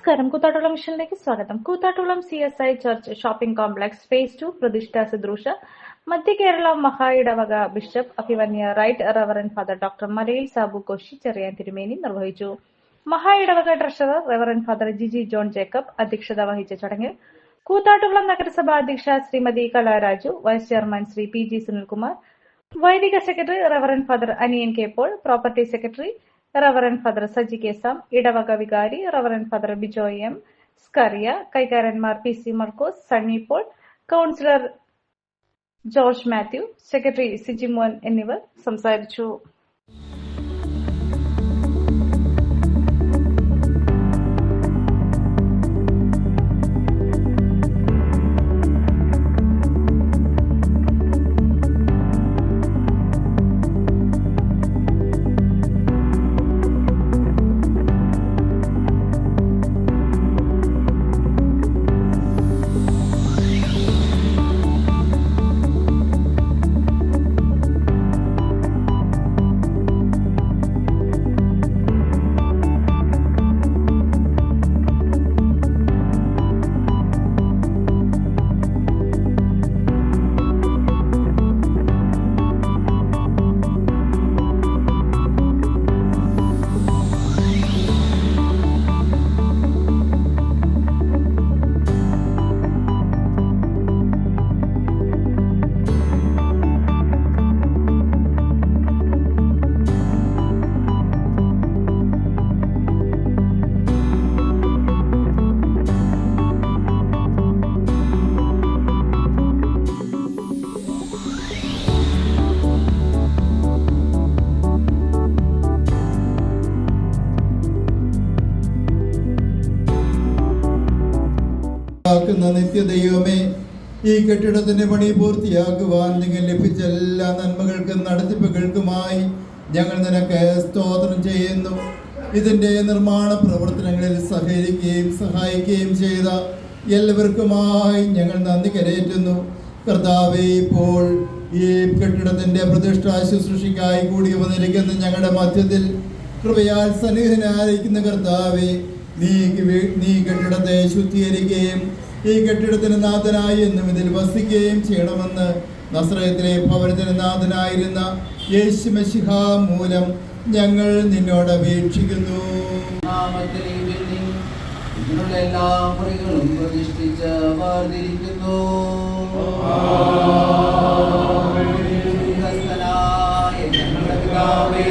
നമസ്കാരം. കൂത്താട്ടുളം മിഷനിലേക്ക് സ്വാഗതം. Koothattukulam C S I church shopping complex phase two പ്രതിഷ്ഠ ശുശ്രൂഷ. മധ്യ കേരള മഹായിടവക ബിഷപ്പ് അഭിമന്യ right reverend father doctor Malayil Sabu Koshy Cheriyan തിരുമേനി നിർവഹിച്ചു. മഹായിടവക treasurer reverend father Jiji John Jacob അധ്യക്ഷത വഹിച്ച ചടങ്ങിൽ കൂത്താട്ടുകുളം നഗരസഭാ അധ്യക്ഷ Shrimati Kalaraju vice chairman Shri P G Sunilkumar വൈദിക secretary reverend father Aniyan K Paul property secretary reverend father Saji K Sam ഇടവക വികാരി reverend father Bijoy M Skaria കൈകാരന്മാർ P C Markose Sunny Paul councillor George Mathew secretary Sijimon എന്നിവർ സംസാരിച്ചു. ആക്കുന്ന നിത്യദൈവമേ ഈ കെട്ടിടത്തിന്റെ പണി പൂർത്തിയാക്കുവാൻ നിങ്ങൾ ലഭിച്ച എല്ലാ നന്മകൾക്കും നടത്തിപ്പുകൾക്കുമായി ഞങ്ങൾ നിനക്ക് സ്തോത്രം ചെയ്യുന്നു. ഇതിന്റെ നിർമ്മാണ പ്രവർത്തനങ്ങളിൽ സഹകരിക്കുകയും സഹായിക്കുകയും ചെയ്ത എല്ലാവർക്കുമായി ഞങ്ങൾ നന്ദി കരയേറ്റുന്നു. കർത്താവെ ഇപ്പോൾ ഈ കെട്ടിടത്തിന്റെ പ്രതിഷ്ഠാ ശുശ്രൂഷയ്ക്കായി കൂടി വന്നിരിക്കുന്ന ഞങ്ങളുടെ മധ്യത്തിൽ കൃപയാൽ സന്നിഹിതനായിരിക്കുന്ന കർത്താവെ നീ നീ കെട്ടിടത്തെ ശുദ്ധീകരിക്കുകയും ഈ കെട്ടിടത്തിന് നാഥനായി എന്നും ഇതിൽ വസിക്കുകയും ചെയ്യണമെന്ന് നസ്രയത്തിലെ ഭവനത്തിന് നാഥനായിരുന്ന യേശു മെഷിഹ മൂലം ഞങ്ങൾ നിന്നോട് അപേക്ഷിക്കുന്നു. ഇതിനുള്ള എല്ലാ മുറികളും പ്രതിഷ്ഠിച്ച് വേർതിരിക്കുന്നു. ഞങ്ങളുടെ പിതാവ്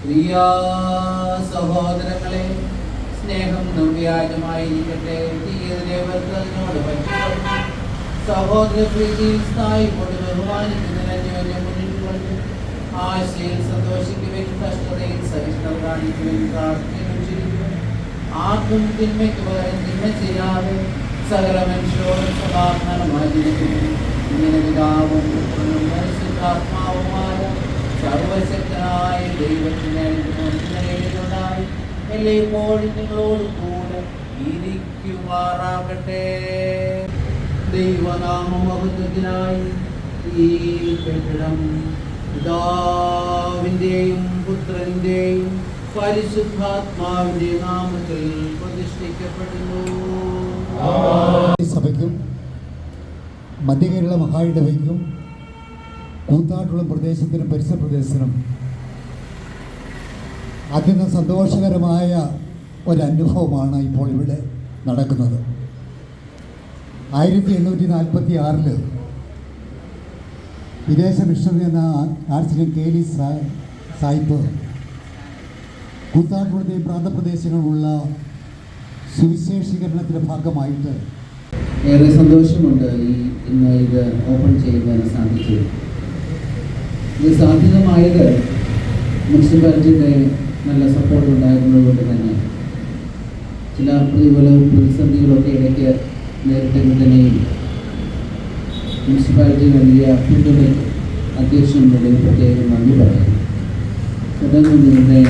പ്രിയ സഹോദരങ്ങളെ സ്നേഹം നിർവ്യാജമായിരിക്കട്ടെ തീയതിനോട് പറ്റി. സഹോദര പ്രീതിയിൽ സ്ഥായി കൊണ്ട് മുന്നിട്ടുകൊണ്ട് ആശയിൽ സന്തോഷിക്കുവാൻ കഷ്ടതയിൽ സഹിഷ്ണുത കാണിക്കുവാൻ പ്രാർത്ഥിക്കുകയും ചെയ്യുന്നു ആർക്കും തിന്മയ്ക്ക് പകരം തിന്മ ചെയ്യാതെ സകല മനുഷ്യരോടും സമാധാനമായി ജീവിക്കുന്നു ഇങ്ങനെ പിതാവും പുത്രനും പരിശുദ്ധാത്മാവുമായ സർവശക്തനായ ദൈവത്തിന് എഴുതുന്നതായി എല്ലായ്പ്പോഴും നിങ്ങളോട് കൂടെ ഇരിക്കുമാറാകട്ടെ. ദൈവനാമമഹത്വത്തിനായി ഈ കെട്ടിടം പിതാവിന്റെയും പുത്രന്റെയും പരിശുദ്ധാത്മാവിന്റെ നാമത്തിൽ പ്രതിഷ്ഠിക്കപ്പെടുന്നു. സഭയ്ക്കും മധ്യകേരള മഹായിടവയ്ക്കും കൂത്താട്ടുളം പ്രദേശത്തിനും പരിസര പ്രദേശത്തിനും അത്യന്തം സന്തോഷകരമായ ഒരനുഭവമാണ് ഇപ്പോൾ ഇവിടെ നടക്കുന്നത്. ആയിരത്തി എണ്ണൂറ്റി നാൽപ്പത്തി ആറിൽ വിദേശ മിഷണറി എന്ന ആർച്ചിലും കേലി സായിപ്പ് കൂത്താട്ടുളത്തെയും പ്രാന്തപ്രദേശങ്ങളിലുള്ള സുവിശേഷീകരണത്തിന്റെ ഭാഗമായിട്ട് ഏറെ സന്തോഷമുണ്ട് ഈ ഇന്ന് ഇത് ഓപ്പൺ ചെയ്യുന്നതിന് സാധിച്ചു ഇത് സാധ്യതമായത് മുനിസിപ്പാലിറ്റിയുടെ നല്ല സപ്പോർട്ട് ഉണ്ടായിരുന്നതുകൊണ്ട് തന്നെ. ചില പ്രതിഫലവും പ്രതിസന്ധികളൊക്കെ ഇടയ്ക്ക് നേരിട്ടെങ്കിൽ തന്നെയും മുനിസിപ്പാലിറ്റി നൽകിയ പിന്തുണ അധ്യക്ഷനോട് പ്രത്യേകം നന്ദി പറയുന്നു. തുടർന്ന്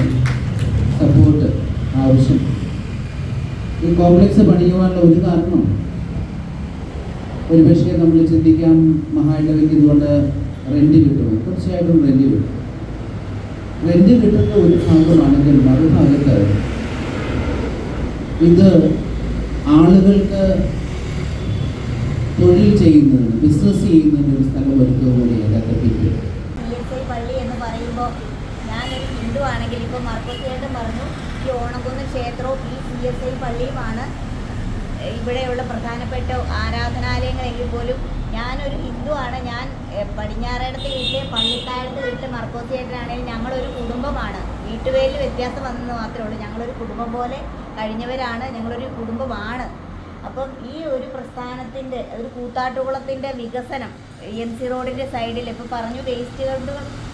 സപ്പോർട്ട് ആവശ്യം. ഈ കോംപ്ലക്സ് പണിയുവാനുള്ള ഒരു കാരണം ഒരുപക്ഷെ നമ്മൾ ചിന്തിക്കാം മഹായിടവയ്ക്ക് ഇതുകൊണ്ട് റെന്റ് കിട്ടുമോ? തീർച്ചയായിട്ടും റെന്റ് കിട്ടും. റെന്റ് കിട്ടുന്ന ഒരു ഭാഗമാണെങ്കിൽ മറുഭാഗത്ത് ഇത് ആളുകൾക്ക് തൊഴിൽ ചെയ്യുന്നതിന് ബിസിനസ് ചെയ്യുന്നതിന് ഒരു സ്ഥലം ഒരുക്കുക കൂടിയല്ല ഐ പള്ളി എന്ന് പറയുമ്പോൾ ഞാനൊരു ഹിന്ദു പറഞ്ഞു ഈ ഓണക്കുന്ന് ക്ഷേത്രവും ഈ സി എസ് ഐ പള്ളിയുമാണ് ഇവിടെയുള്ള പ്രധാനപ്പെട്ട ആരാധനാലയങ്ങളെങ്കിൽ പോലും ഞാനൊരു ഹിന്ദു ആണ്. ഞാൻ പടിഞ്ഞാറേടത്തെ വീട്ടിലെ പള്ളിത്താഴത്തെ വീട്ടിലെ മർക്കോസിയായിട്ടാണെങ്കിലും ഞങ്ങളൊരു കുടുംബമാണ്. വീട്ടുപേരിൽ വ്യത്യാസം വന്നെന്ന് മാത്രമേ ഉള്ളൂ. ഞങ്ങളൊരു കുടുംബം പോലെ കഴിഞ്ഞവരാണ്. ഞങ്ങളൊരു കുടുംബമാണ്. അപ്പം ഈ ഒരു പ്രസ്ഥാനത്തിന്റെ ഒരു കൂത്താട്ടുകുളത്തിന്റെ വികസനം എം സി റോഡിന്റെ സൈഡിൽ ഇപ്പോൾ പറഞ്ഞു വേസ്റ്റുകൾ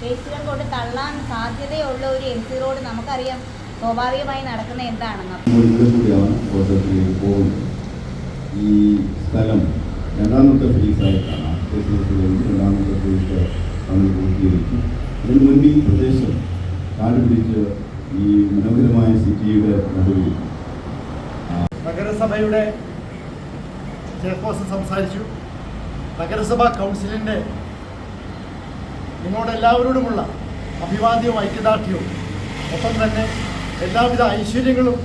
വേസ്റ്റുകൾ കൊണ്ട് തള്ളാൻ സാധ്യതയുള്ള ഒരു എം സി റോഡ് നമുക്കറിയാം സ്വാഭാവികമായി നടക്കുന്ന എന്താണെന്ന്. ഈ സ്ഥലം രണ്ടാമത്തെ ഫേസായിട്ടാണ് രണ്ടാമത്തെ ഫേസ് നമ്മൾ പൂർത്തീകരിച്ചു അതിന് മുൻപ് ഈ പ്രദേശം കാടുപിടിച്ച് ഈ മനോഹരമായ സിറ്റിയുടെ നടുവിൽ. നഗരസഭയുടെ ചെയർപേഴ്സൺ സംസാരിച്ചു. നഗരസഭാ കൗൺസിലിന്റെ നിങ്ങളോടെല്ലാവരോടുമുള്ള അഭിവാദ്യവും ഐക്യദാർഢ്യവും ഒപ്പം തന്നെ എല്ലാവിധ ഐശ്വര്യങ്ങളും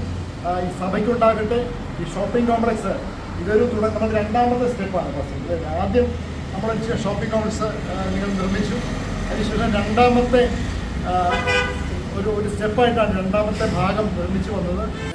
ഈ സഭയ്ക്കുണ്ടാകട്ടെ. ഈ ഷോപ്പിംഗ് കോംപ്ലക്സ് ഇതൊരു തുടക്കം രണ്ടാമത്തെ സ്റ്റെപ്പാണ് ഫസ്റ്റ്. ആദ്യം നമ്മൾ ഷോപ്പിംഗ് കോംപ്ലക്സ് നിങ്ങൾ നിർമ്മിച്ചു. അതിനുശേഷം രണ്ടാമത്തെ ഒരു ഒരു സ്റ്റെപ്പായിട്ടാണ് രണ്ടാമത്തെ ഭാഗം നിർമ്മിച്ചു വന്നത്.